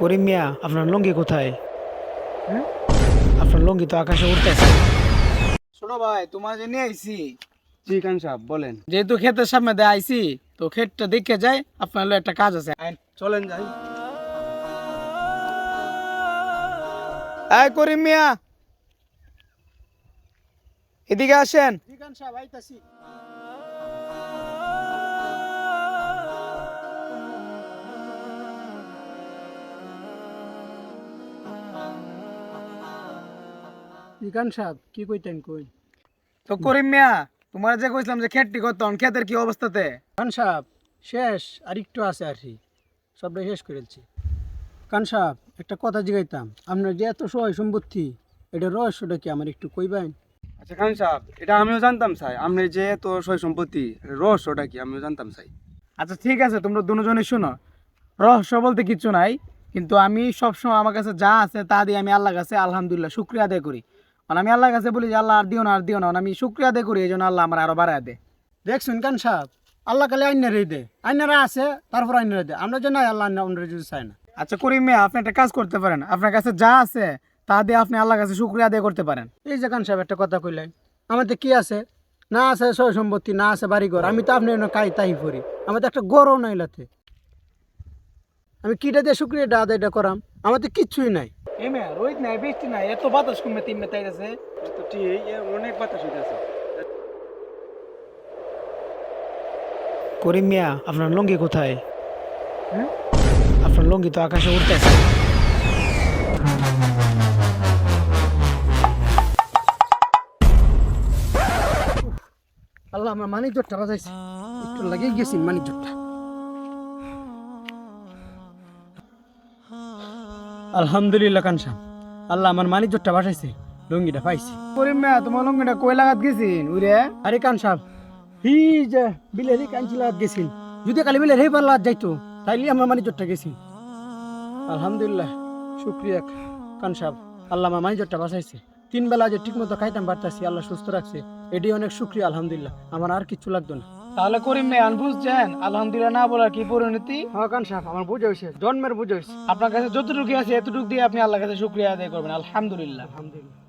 করিম মিয়া আপনার লুঙ্গি কোথায়? হুম? আপনার লুঙ্গি তো আকাশে উঠতেছে ছোট ভাই তোমার জন্য আইছি। জি খান সাহেব বলেন। যেহেতু ক্ষেতের সামনে দিয়ে আইছি তো ক্ষেতটা দেখে যাই আপনার একটা কাজ আছে। আইন চলেন যাই। এই করিম মিয়া এদিকে আসেন। সাহেব আইতাছি। ইকান সাহেব কি কইতেন কই? তো করিম মিয়া তোমার যে কইছিলাম যে করতাম ক্ষেতের কি অবস্থাতে? খান সাহেব শেষ আর একটু আছে আর কি। সবটাই শেষ করেছি খান সাহেব একটা কথা জিগাইতাম আপনার যে এত সহায় সম্পত্তি এটা রহস্যটা কি আমার একটু কইবেন? আচ্ছা খান সাহেব এটা আমিও জানতাম চাই আপনি যে এত সয় সম্পত্তি রহস্যটা কি আমিও জানতাম চাই আচ্ছা ঠিক আছে তোমরা দুজনে শোনো। রহস্য বলতে কিচ্ছু নাই কিন্তু আমি সবসময় আমার কাছে যা আছে তা দিয়ে আমি আল্লাহ কাছে আলহামদুলিল্লাহ শুক্রিয়া আদায় করি। মানে আমি আল্লাহর কাছে বলি যে আল্লাহ আর দিও না আর দিও না। মানে আমি শুক্রিয়া আদায় করি এই জন্য আল্লাহ আমার আরও বাড়ায় দেয়। দেখছুন কান সাহেব? আল্লাহ কালে আইনারেই দে আইনারা আছে তারপর আইনারা দে আমরা যে নাই আল্লাহ আমরা যদি চাই না। আচ্ছা করিম মেয়ে আপনি একটা কাজ করতে পারেন। আপনার কাছে যা আছে তা দিয়ে আপনি আল্লাহর কাছে শুক্রিয়া আদায় করতে পারেন। এই যে কান সাহেব একটা কথা কইলেন। আমাদের কি আছে? না আছে সহায় সম্পত্তি না আছে বাড়িঘর। আমি তো আপনি কাই তাই করি। আমাদের একটা গরও নাই লাতে। আমি কিটা দিয়ে শুক্রিয়াটা আদায়টা করাম? আমাদের কিচ্ছুই নাই। এ মিয়া রোহিত নাই বৃষ্টি নাই এত বাতাস কমে তিন মেতাই আছে তো ঠিক এ অনেক বাতাস হইতেছে করিম মিয়া আপনার লুঙ্গি কোথায় হুম? আপনার লুঙ্গি তো আকাশে উঠতেছে আল্লাহ আমার মানিক জোরটা বাজাইছে একটু লাগিয়ে গেছি মানিক জোরটা আলহামদুলিল্লাহ কানসাম আল্লাহ আমার মানিক জোরটা বাসাইছে লুঙ্গিটা পাইছি। করিম মিয়া তোমার লঙ্গিটা কই লাগাত গেছিন? উরে আরে কানসাম হি যে বিলেরি কাঞ্চি লাগাত গেছিল যদি কালি বিলের হেই পাল্লা যাইতো তাইলে আমার মানিক জোরটা গেছি আলহামদুলিল্লাহ শুক্রিয়া কানসাব আল্লাহ আমার মানিক জোরটা বাসাইছে। তিন বেলা যে ঠিক মতো খাইতাম পারতাছি আল্লাহ সুস্থ রাখছে। এটি অনেক শুক্রিয়া আলহামদুলিল্লাহ। আমার আর কিচ্ছু লাগতো না। তাহলে করিম ভাই আন বুঝছেন? আলহামদুলিল্লাহ না বলার কি পরিণতি? হকান সাহেব আমার বুঝে হয়েছে জন্মের বুঝে হয়েছে আপনার কাছে যতটুকু আছে এতটুকু দিয়ে আপনি আল্লাহর কাছে শুক্রিয়া আদায় করবেন। আলহামদুলিল্লাহ। আলহামদুলিল্লাহ।